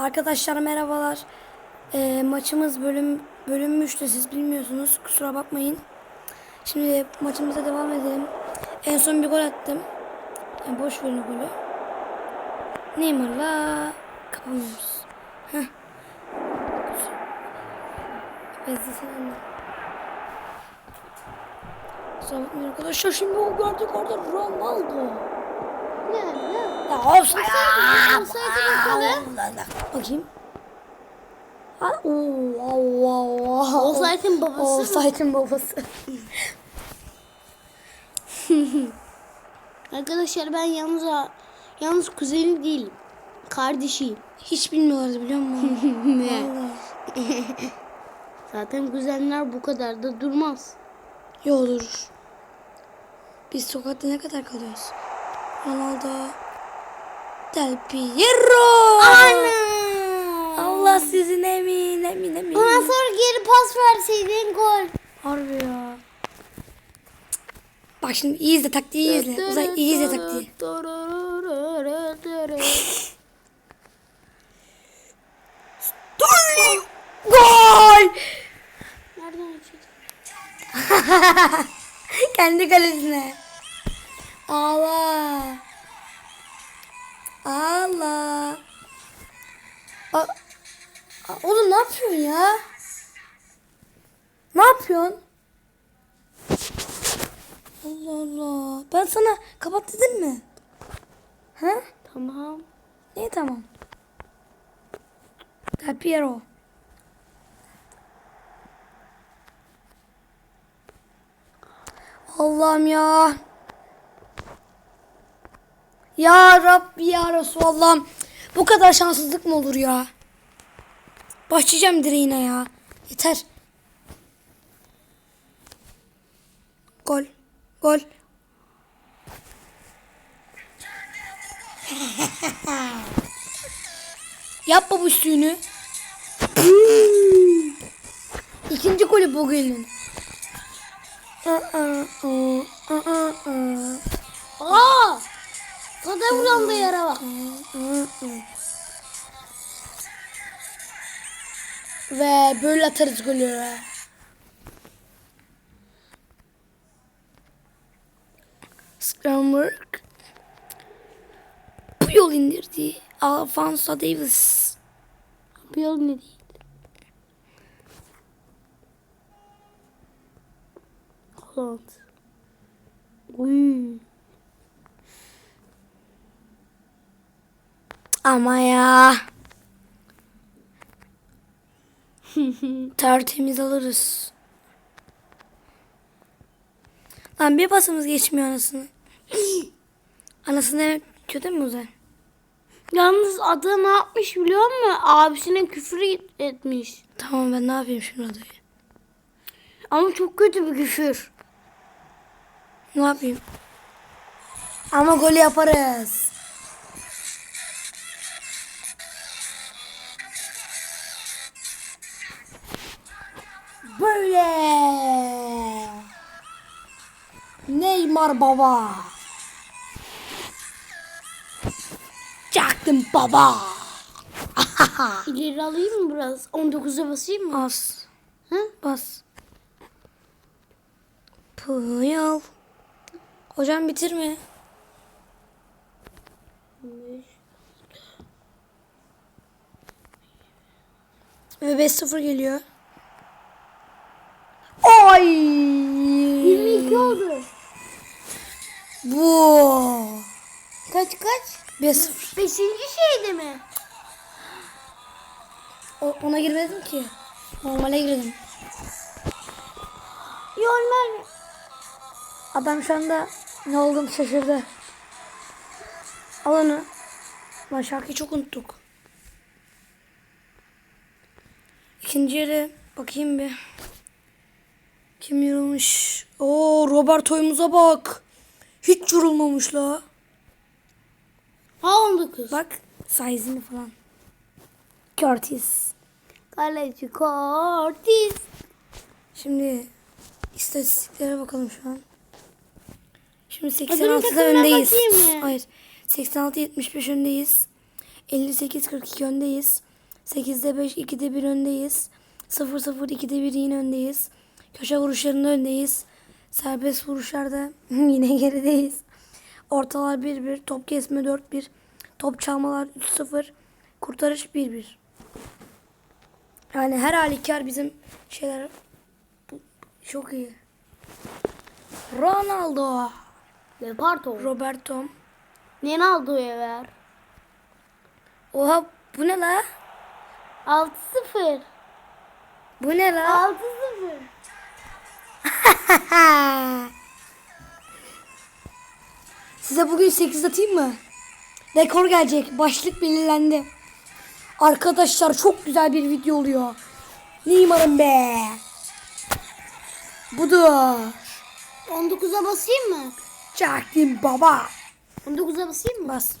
Arkadaşlar merhabalar. Ee, maçımız bölüm bölünmüştü siz bilmiyorsunuz. Kusura bakmayın. Şimdi maçımıza devam edelim. En son bir gol attım. Yani boş verin golü. Neymar'la kapamıyoruz. Heh. Bezdesene. Kusura bakmayın arkadaşlar. Şimdi o gördük orada Ronaldo. Offside. Olsaydı bakalım. Bakayım. Olsaydı babası? Offside'in babası. Arkadaşlar ben yalnız yalnız kuzeni değilim. Kardeşiyim. Hiç bilmiyorlardı biliyor musun? Zaten kuzenler bu kadar da durmaz. Yo durur. Biz sokakta ne kadar kalıyoruz? Ronaldo. Del Piero. Allah sizin emin emin emin. Ondan sonra geri pas verseydin gol. Harbi ya. Bak şimdi iyi izle taktiği iyi izle. Uzay iyi izle taktiği. Dur! Gol! Nereden? Kendi kalesine. Allah. Allah. A A- Oğlum ne yapıyorsun ya? Ne yapıyorsun? Allah Allah. Ben sana kapat dedim mi? Ha? Tamam. Ne tamam. Del Piero. Allah'ım ya. Ya Rabbi ya Resulallah'ım. Bu kadar şanssızlık mı olur ya? Başlayacağım direğine ya. Yeter. Gol. Gol. Yap baba üstünü. İkinci golü bugünün. Aa! Vuran da yara bak. Ve böyle atarız golü. Scrum Bu yol indirdi. Alfonso Davis. Bir yol ne değil. Holland. Uy. Ama ya. Tertemiz alırız. Lan bir basımız geçmiyor anasını. anasını kötü mü Uzay? Yalnız adı ne yapmış biliyor musun? Abisine küfür etmiş. Tamam ben ne yapayım şunu adayı? Ama çok kötü bir küfür. Ne yapayım? Ama golü yaparız. Böyle. Neymar baba. Çaktım baba. İleri alayım mı biraz? 19'a basayım mı? Az. Ha? Bas. Pıyal. Hocam bitirme. Ve 5-0 geliyor. Ay! 22 oldu. Bu. Kaç kaç? 5-0. Beşinci şeyde mi? O- Ona girmedim ki. Normale girdim. Mi? Adam şu anda ne olduğunu şaşırdı. Al onu. Lan şarkıyı çok unuttuk. İkinci yere bakayım bir. Kim yorulmuş? Oo Roberto'yumuza bak. Hiç yorulmamış la. Ha 19. Bak size'ini falan. Curtis. Kaleci Cortis. Şimdi istatistiklere bakalım şu an. Şimdi Öbürünün 86'da takımına öndeyiz. Hayır. 86-75 öndeyiz. 58-42 öndeyiz. 8'de 5, 2'de 1 öndeyiz. 0-0, 2'de 1 yine öndeyiz. Köşe vuruşlarında öndeyiz. Serbest vuruşlarda yine gerideyiz. Ortalar 1-1, top kesme 4-1, top çalmalar 3-0, kurtarış 1-1. Yani her halükarda bizim şeyler çok iyi. Ronaldo, Leparto. Roberto. Ronaldo'ya ver. Oha bu ne la? 6-0. Bu ne la? 6-0. Size bugün 8 atayım mı? Rekor gelecek. Başlık belirlendi. Arkadaşlar çok güzel bir video oluyor. Neymar'ım be. Budur. 19'a basayım mı? Çaktım baba. 19'a basayım mı? Bas.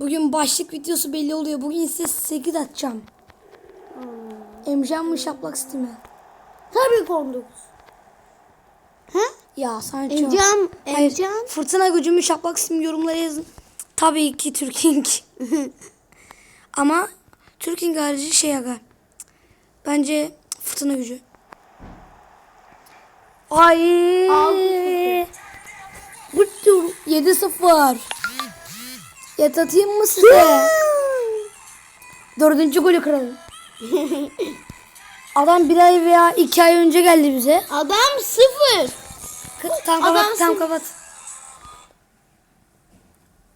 Bugün başlık videosu belli oluyor. Bugün size 8 atacağım. Emcan mı şaplak City mi? Tabii ki 19. Ha? Ya çok... Emcan, Hayır, Emcan. Fırtına gücümü şaplak sim yorumlara yazın. Tabii ki Türking. Ama Türking harici şey aga. Bence fırtına gücü. Ay. Altı Bu tur 7-0. Yat atayım mı size? Dördüncü golü kıralım. Adam bir ay veya iki ay önce geldi bize. Adam 0. Tamam kapat, Adamsın. tamam kapat.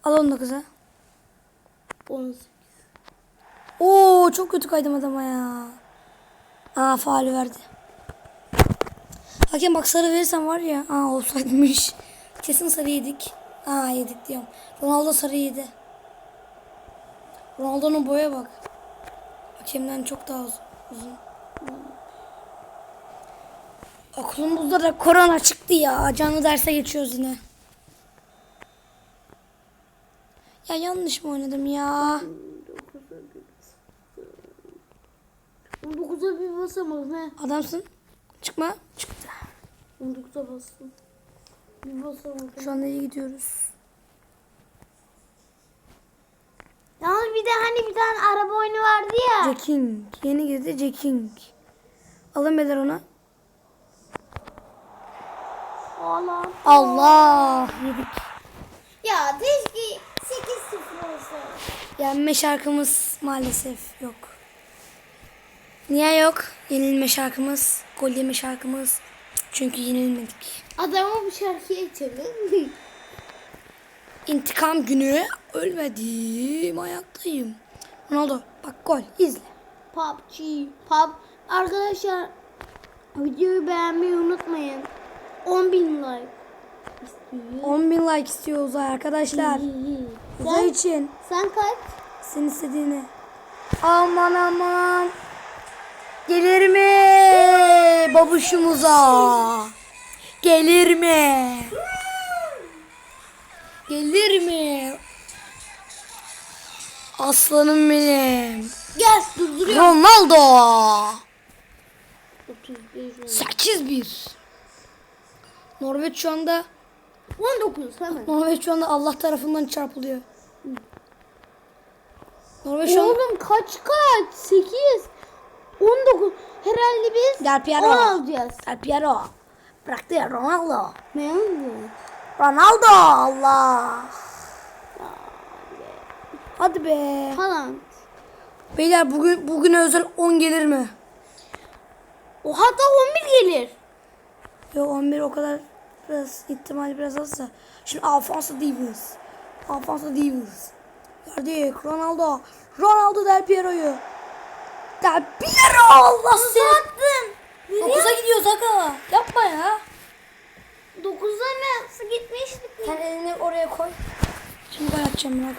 Al onu da kıza. 18. Oo çok kötü kaydım adama ya. Aa faali verdi. Hakem bak sarı verirsen var ya. Aa olsaymış. Kesin sarı yedik. Aa yedik diyorum. Ronaldo sarı yedi. Ronaldo'nun boya bak. Hakemden çok daha uz- uzun. Okulumuzda da korona çıktı ya. Canlı derse geçiyoruz yine. Ya yanlış mı oynadım ya? 19'a bir basamadım he. Adamsın. Çıkma. Çıktı. 19'a bastım. Bir basamadım. Şu anda iyi gidiyoruz. Yalnız bir de hani bir tane araba oyunu vardı ya. Jack King. Yeni girdi Jack King. Alın beyler ona. Allah. Allah. Yedik. Ya keşke 8-0 olsa. Yenme şarkımız maalesef yok. Niye yok? Yenilme şarkımız, gol yeme şarkımız. Çünkü yenilmedik. Adama bu şarkıyı açalım. İntikam günü ölmedim. Ayaktayım. Ronaldo bak gol izle. PUBG. Pub. Arkadaşlar videoyu beğenmeyi unutmayın. 10.000 like. istiyor. 10 bin like istiyor Uzay arkadaşlar. Uzay Sen, için. sen kaç? Senin istediğini. Aman aman. Gelir mi babuşumuza? Gelir mi? Gelir mi? Aslanım benim. Gel durduruyorum. Ronaldo. 35 8-1. Norveç şu anda 19 hemen. Norveç şu anda Allah tarafından çarpılıyor. Norveç şu an Oğlum kaç kaç? 8 19 herhalde biz Del Piero. 10 alacağız. Del Piero. Bıraktı ya Ronaldo. Ne oldu? Ronaldo Allah. Hadi be. Falan. Beyler bugün bugüne özel 10 gelir mi? O hatta 11 gelir. Yo 11 o kadar biraz ihtimal biraz azsa. Şimdi Alfonso Davies. Alfonso Davies. Verdik Ronaldo. Ronaldo Del Piero'yu. Del Piero Allah seni. Sattın. 9'a gidiyoruz aga. Yapma ya. 9'a nasıl gitmiştik? Sen elini oraya koy. Şimdi ben atacağım bırak.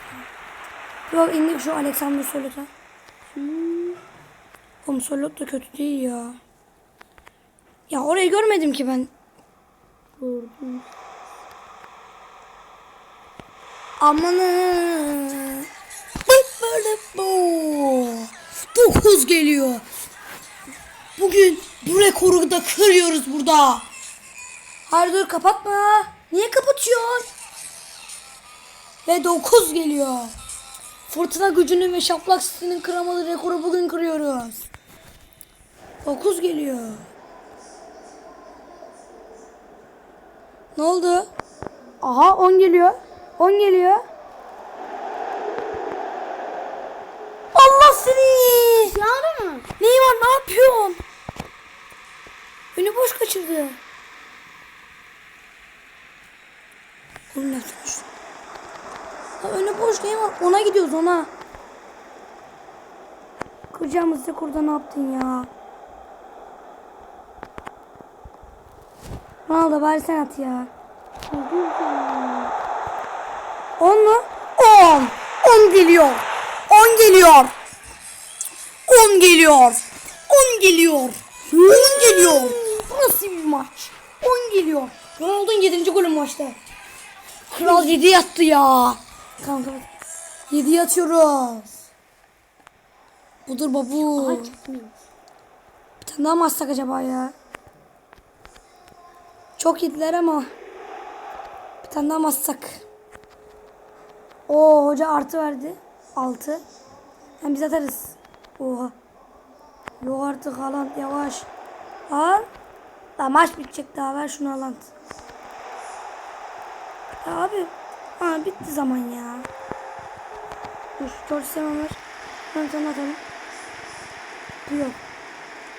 Yok indik şu Alexander Solot'a. Oğlum Solot da kötü değil ya. Ya orayı görmedim ki ben. Gördüm. Amanın. Bu. 9 geliyor. Bugün bu rekoru da kırıyoruz burada. Hayır dur kapatma. Niye kapatıyorsun? Ve 9 geliyor. Fırtına gücünün ve şaplak sesinin kıramadığı rekoru bugün kırıyoruz. 9 geliyor. Ne oldu? Aha 10 geliyor. 10 geliyor. Allah seni! Yağdı mı? Neyi var ne yapıyorsun? Önü boş kaçırdı. Oğlum. Ya önü boş neyi var? Ona gidiyoruz ona. Kıracağımızda kurda ne yaptın ya? Ronaldo bari sen at ya. On mu? On. On geliyor. On geliyor. 10 geliyor. 10 geliyor. 10 geliyor. Bu nasıl bir maç? 10 geliyor. Ronaldo'nun 7. golü maçta. Kral 7 yattı ya. Kanka 7 yatıyoruz. Budur babu. Bir tane daha mı atsak acaba ya? Çok yediler ama. Bir tane daha mı atsak? Oo hoca artı verdi. 6. Hem biz atarız. Oha. Yok artık Haaland yavaş. Al. Daha maç bitecek daha ver şunu Haaland. Ya abi. Ha bitti zaman ya. Dur. Seman ver. Ben sana atalım. Yok.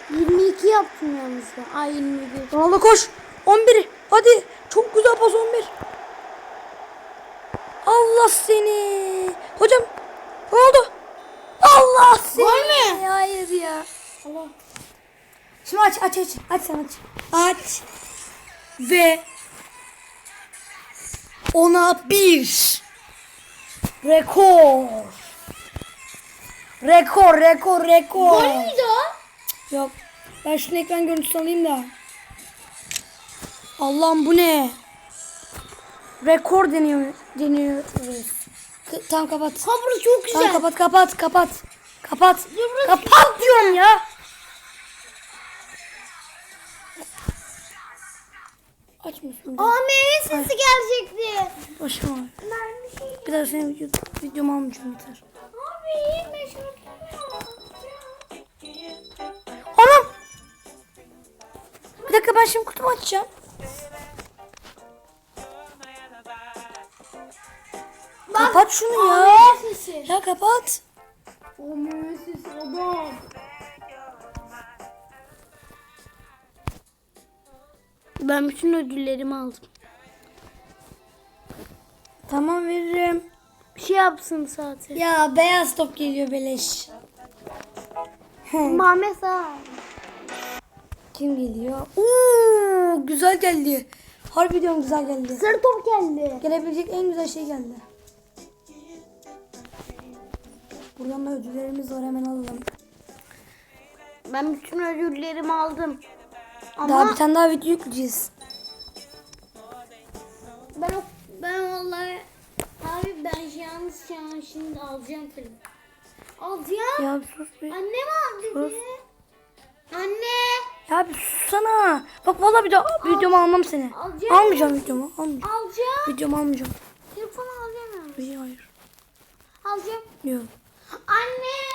22 yaptım yalnız ya. Ay 21. Ronaldo koş. 11. Hadi. Çok güzel pas 11. Allah seni. Hocam. Ronaldo. Allah seni. Gol mü? Hayır ya. Allah. Şimdi aç aç aç. Aç sen aç. Aç. Ve ona bir. Rekor. Rekor, rekor, rekor. Gol müydü o? Yok. Ben şunu ekran görüntüsü alayım da. Allah'ım bu ne? Rekor deniyor deniyoruz. Tamam kapat. Ha burası çok güzel. Tamam kapat kapat kapat. Kapat. burası Kapat diyorum ya. Açmıyorsun. Aa meyve sesi gelecekti. Başım ağrıyor. Şey... Bir daha senin video, videomu almayacağım yeter. Abi şunu Anam. Bir dakika ben şimdi kutumu açacağım. Kapat şunu ya. Ya kapat. O sesi adam. Ben bütün ödüllerimi aldım. Tamam veririm. Bir şey yapsın zaten. Ya beyaz top geliyor beleş. Mehmet sağ. Kim geliyor? Oo, güzel geldi. Harbi diyorum güzel geldi. Sarı top geldi. Gelebilecek en güzel şey geldi. Buradan da ödüllerimiz var hemen alalım. Ben bütün ödüllerimi aldım. Ama Daha bir tane daha video yükleyeceğiz. ben ben vallahi abi ben yalnız şu an şimdi alacağım film. Alacağım. Ya bir sus bir. Annem al dedi. Anne. Ya bir sussana. Bak vallahi bir daha videomu almam seni. Alacağım. Almayacağım videomu. Almayacağım. Alacağım. Videomu almayacağım. Telefonu alacağım. İyi hayır. Alacağım. Yok. Anne.